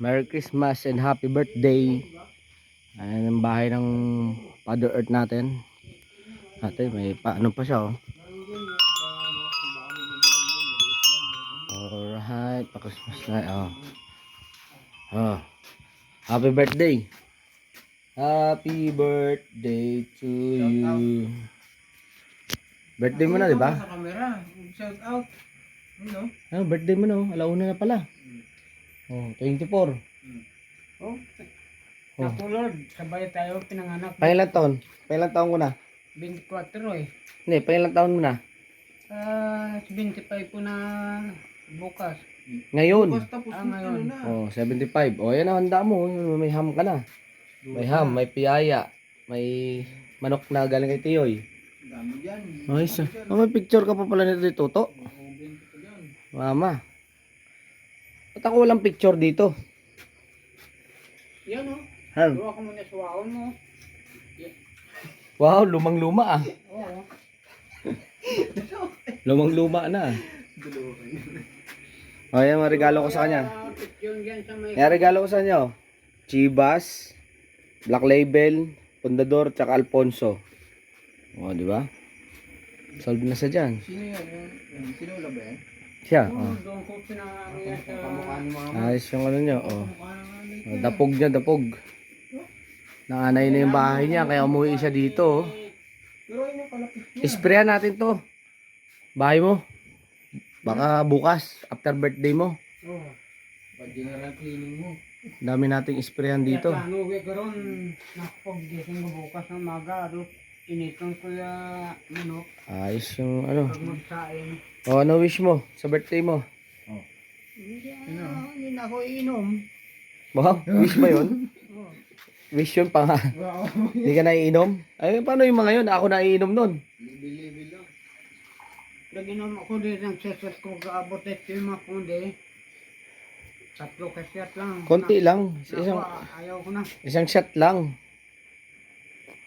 Merry Christmas and Happy Birthday. Ayan ang bahay ng Father Earth natin. Ate, may paano pa siya oh. Alright, pa Christmas na oh. Oh. Happy birthday. Happy birthday to you. Birthday mo na, di ba? Sa camera. Shout out. Ano? Ah, birthday mo na, oh. alauna na pala. Oh, 24. Oh. Oh. Ako Lord, sabay tayo pinanganak. Pangilan taon? Pangilan taon ko na? 24 eh. Hindi, pangilan taon mo na? Ah, 25 po na bukas. Ngayon. tapos ah, ngayon. Oh, 75. Oh, yan ang handa mo. May ham ka na. May ham, may piyaya. May manok na galing kay Tiyoy. Dami dyan. Ay, sa. Oh, may picture ka pa pala nito dito, Toto. Mama. Ba't ako walang picture dito? Yan oh. Han. Gawa ko muna sa waon mo. Wow, lumang-luma ah. Oo. Lumang-luma na. Oh, yan mga regalo ko sa kanya. Ah. Yan regalo ko sa inyo. Chivas, Black Label, Pundador, tsaka Alfonso. O, di ba? Solve na sa dyan. Sino yan? Sino ba yan? Siya, oh. Ayos yung ano nyo, oh. Oh, Dapog niya, dapog. Naanay na yung bahay niya, kaya umuwi siya dito. oh. Isprayan natin to. Bahay mo. Baka bukas, after birthday mo. Oo. Pag general cleaning mo. Dami nating isprayan dito. Kaya plano ko karon nakapag-gising ko bukas ng maga. Aro, initon ko yung manok. Ayos yung ano. Pag magsain. O, ano wish mo sa birthday mo? Ano? Hindi na ako iinom. Wow, wish ba yun? Oo. Wish yun pa nga. Wow. Hindi ka naiinom? Ay, paano yung mga yun? Ako naiinom nun. Libi-libi lang. Nag-inom ako din ng sesas ko kaabot at yung mga pundi. Tatlo kasyat lang. Konti lang. Isang, ayaw ko na. isang shot lang.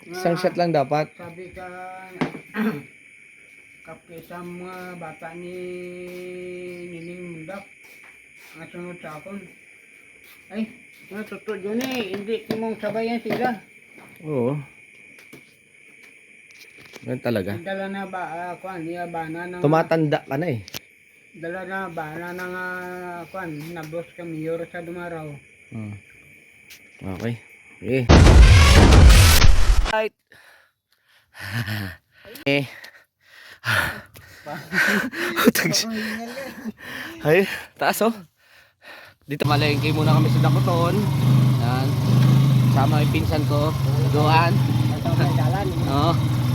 Isang shot lang dapat. Sabi ka, kapke sa mga bata ni Nining Mundak, ang sunod sa akon. Ay, natuto yun eh, hindi ko mong sabayan sila. Oo. Ganun talaga. Dala na ba, uh, kuan, niya bana ng, Tumatanda ka na eh. dala na bana ng, uh, kuan, nabos ka mayor sa dumaraw. Hmm. Okay. Okay. Right. eh. Ay, taas oh. Dito malengke muna kami sa Dakoton. Yan. Sama yung pinsan ko, Doan. Oo.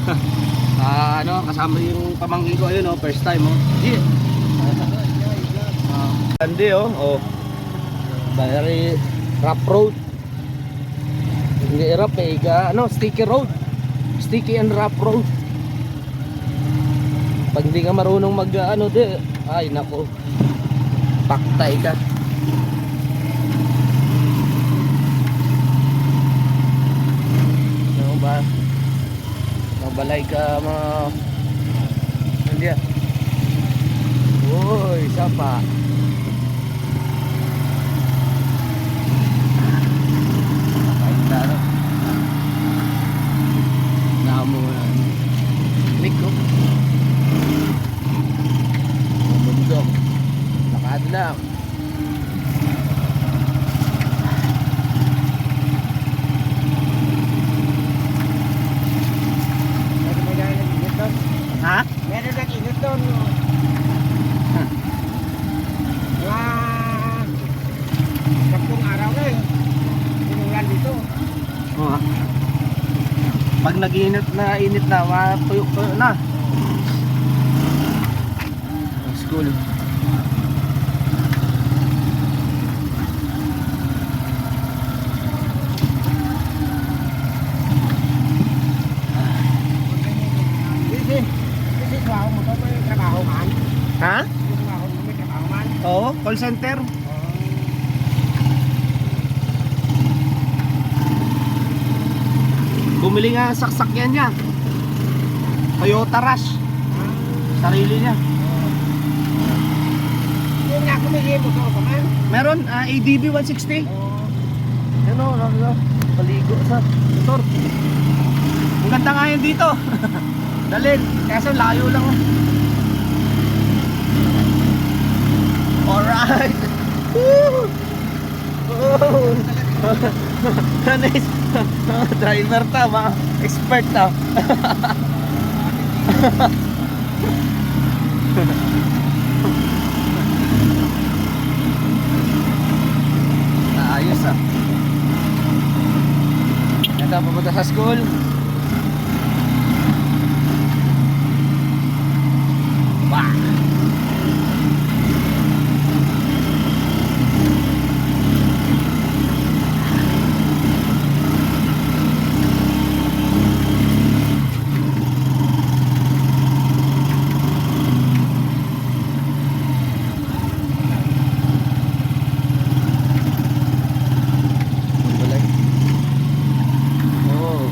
Ah, ano, kasama yung pamangkin ko ayun oh, first time oh. Yeah. Ah, Gandi oh. Oh. Very rough road. Hindi rough eh, ano, sticky road. Sticky and rough road. Pag hindi ka marunong mag ano di, ay nako. Paktay ka. Ano ba? Mabalay ka mga Hindi ah. Uy, isa pa. Kahit na ano. Namo na. Click ko. Bundok. Lakad lang. Meron may dalan ng init doon. Ha? Meron ng init doon. Mga sampung araw na eh. Inulan dito. Oo. Pag nag-init na init na. Ang school. Ha? Oo, call center. Bumili nga ng saksakyan niya. Toyota Rush. Sarili niya. Yung nga may mo to ka man. Meron, ah, ADB 160. Oo. Ano, ano, paligo sa motor. Ang ganda nga yun dito. Dalin, kaso layo lang. oh. Alright. Woo! Oh. Driver ta, mga expert ta. Ayos ah. Ito, pupunta sa school. Wah! Balay. Oh.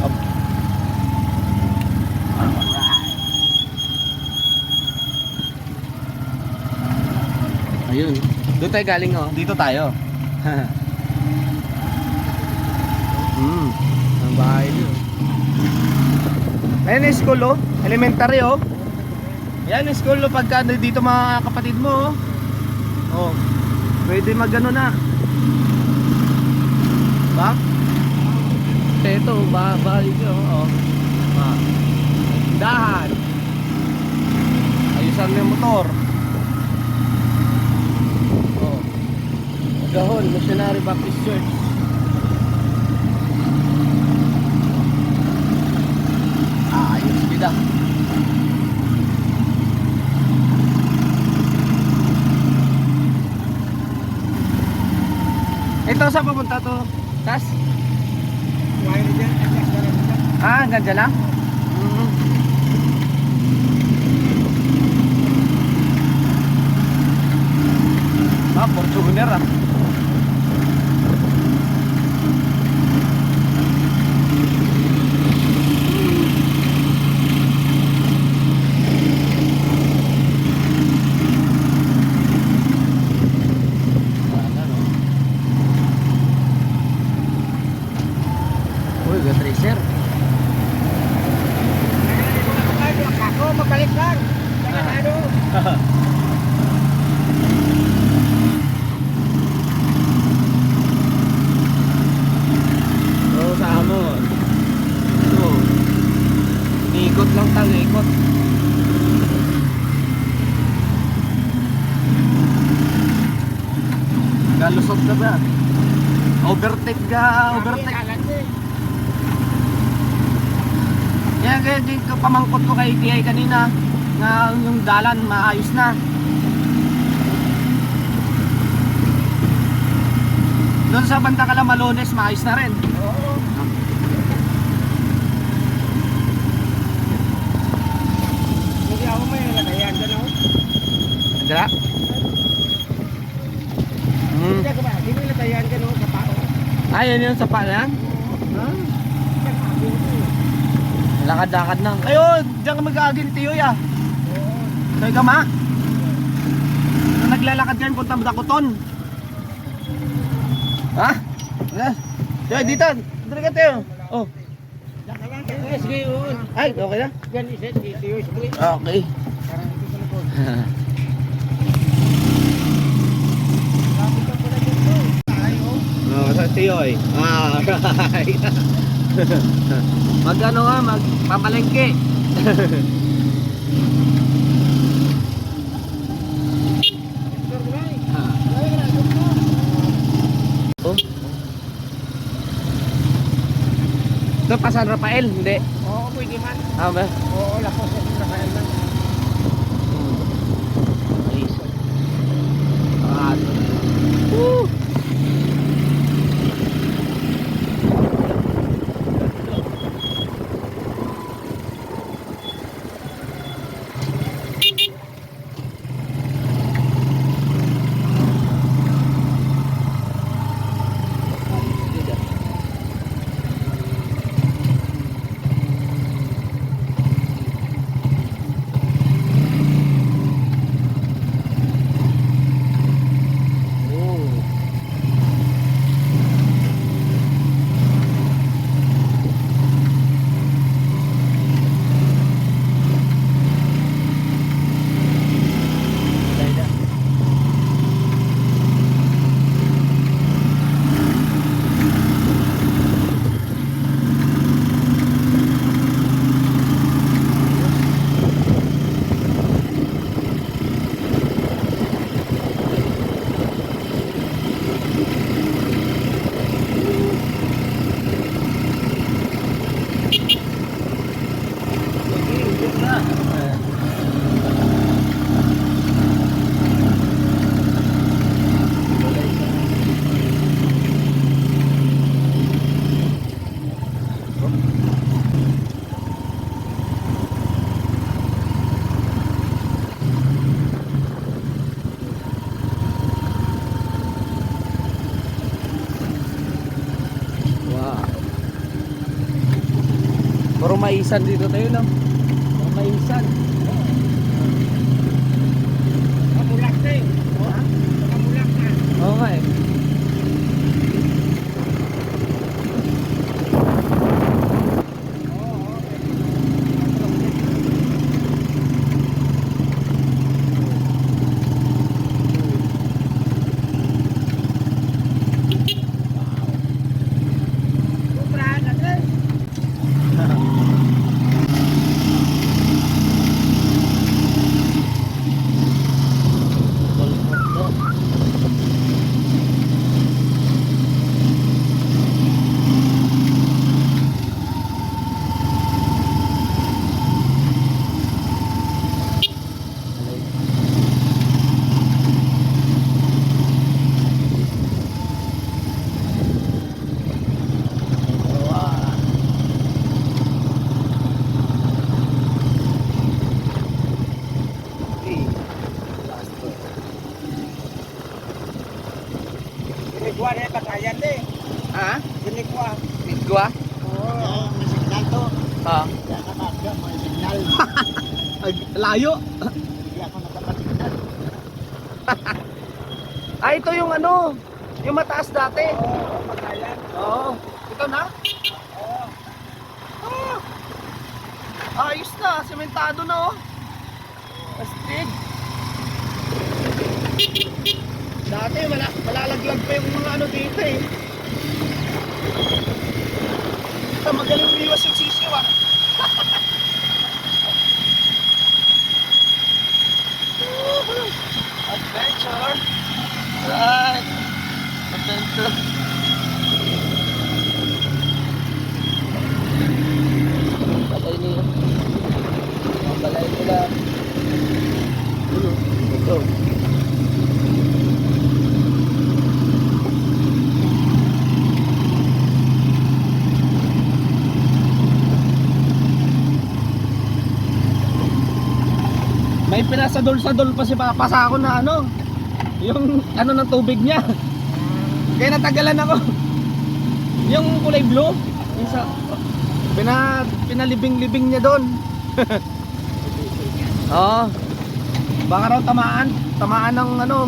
Up. Ayun. Doon tayo galing oh. Dito tayo. hmm. Ang bahay niyo. Ayun yung school oh. Elementary oh. Yan yung school oh, pagka dito mga kapatid mo oh. Oh. Pwede magano na. Ba? Ito, ba bahay niyo oh. Ah. Dahan. Ayusan mo yung motor. Oh. Gahon, Missionary Baptist Church. Ah, ayos gida. Ito saan pupunta to? Tas? Ah, hanggang dyan lang? Mm. Ah, Fortuner ah. Wala, no? Uy, got tracer. Ako, mabalik lang. Kaya Ah. Oo, sa. Ito. Ikot lang tayo, ikot. Galusot ka ba? Overtake ka, overtake. Yan, kaya di ko pamangkot ko kay TI kanina na yung dalan maayos na. Doon sa banda ka lang malones, maayos na rin. Andra? Hmm. Tao. Ayun yun sa pala. Ha? Diyan ka, ako ito. Lakad-lakad na. Ayun, diyan ka mag-aagin tiyo ya. Kay Gama. Nung naglalakad yan, punta mo Dakuton. Ha? Wala. Tiyo, dito. Dito ka tiyo. Oh. Ay, okay na. Okay. Oh. Sa tiyo eh. Ah, right. mag ano nga, mag pamalengke. Sir, Bray. Ah. Ay, grabe mo. Oh. Ito pa San Rafael, hindi. Oo, pwede man. Ah, ba? Maisan dito tayo, no? Mga maisan. Kamulak na eh. Ha? Kamulak na. Oo nga eh. Oo. Sobrang agad. Sinikwa na yung batayan eh. Ha? Sinikwa. Midgwa? Oo. May signal to. Ha? Kaya kapatga, may signal. Ay, layo. Hindi ako. Ah, ito yung ano, yung mataas dati. Oo, batayan. Oo. Ito na? Oo. Ah. Ayos na, sementado na oh. Astig. Dati wala, malalaglag pa yung mga ano dito eh. Ito magaling yung sisiw ah. Woohoo! Adventure! Right! Adventure! Patay niyo. Mabalay nila. Ano? Ito. May pinasadol-sadol pa si Papa sa ako na ano, yung ano ng tubig niya. Kaya natagalan ako. Yung kulay blue, yung sa, pina, pinalibing-libing niya doon. Oo. Baka raw tamaan, tamaan ng ano.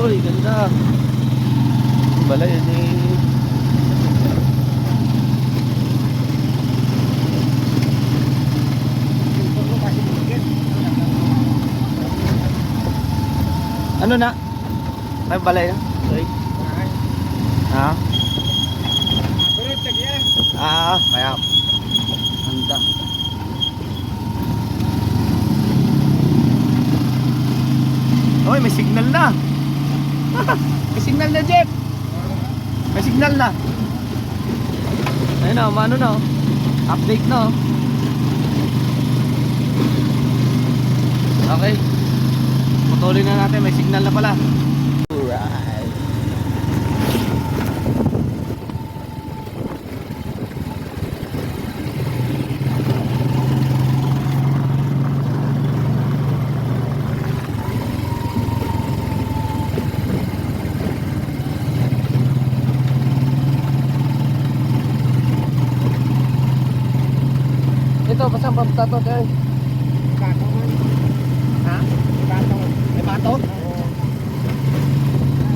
Uy, ganda. Balay, eh. Ito ko kasi bukit. Ano na? May balay na? Sorry. Ha? Ah, kaya. Handa. Oy, may signal na. may signal na, Jeff. May signal na. Ayun na, mano na. oh. Update na. oh. Okay. Putulin na natin, may signal na pala. Alright. Ito, basang papunta to, Tay. Bato man. Ha? Bato. May bato? Oo.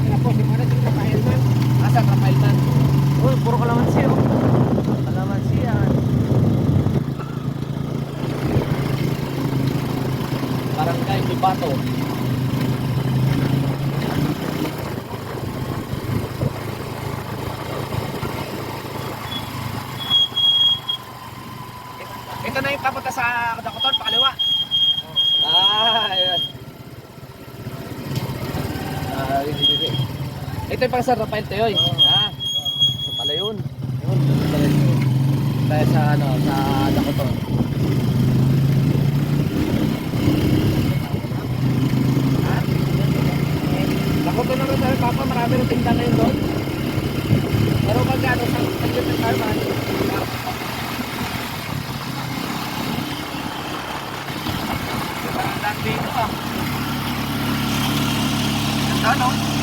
Tapos, di mo na sila kahil man. Asa, Rafael man. Uy, puro kalamansi, oh. Kalamansi yan. Barangay may bato. Ito na yung papunta sa Dakoton, pakaliwa. Ah, ayun. Ah, yun, yun, yun. Ito yung pang San Rafael Teoy. Ah, ito pala yun. Yun, ito pala yun. Dahil sa ano, sa Dakoton. Ha? Dakoton naman sa Papa, marami rin tindahan na yun doon. Pero magkano sa pagkita ng Carman? Ano?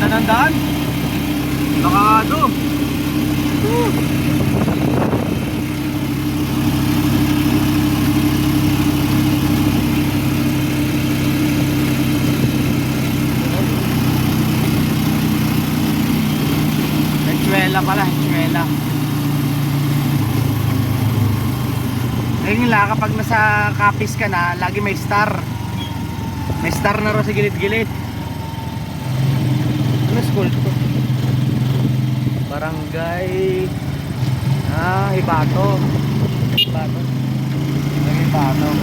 Ganda ng daan. Baka ano. Henchuela pala, henchuela. Ayun lang, kapag nasa kapis ka na, lagi may star. May star na rin sa gilid-gilid. School to? Barangay... Ah, Ibato. Ibato. Ibato.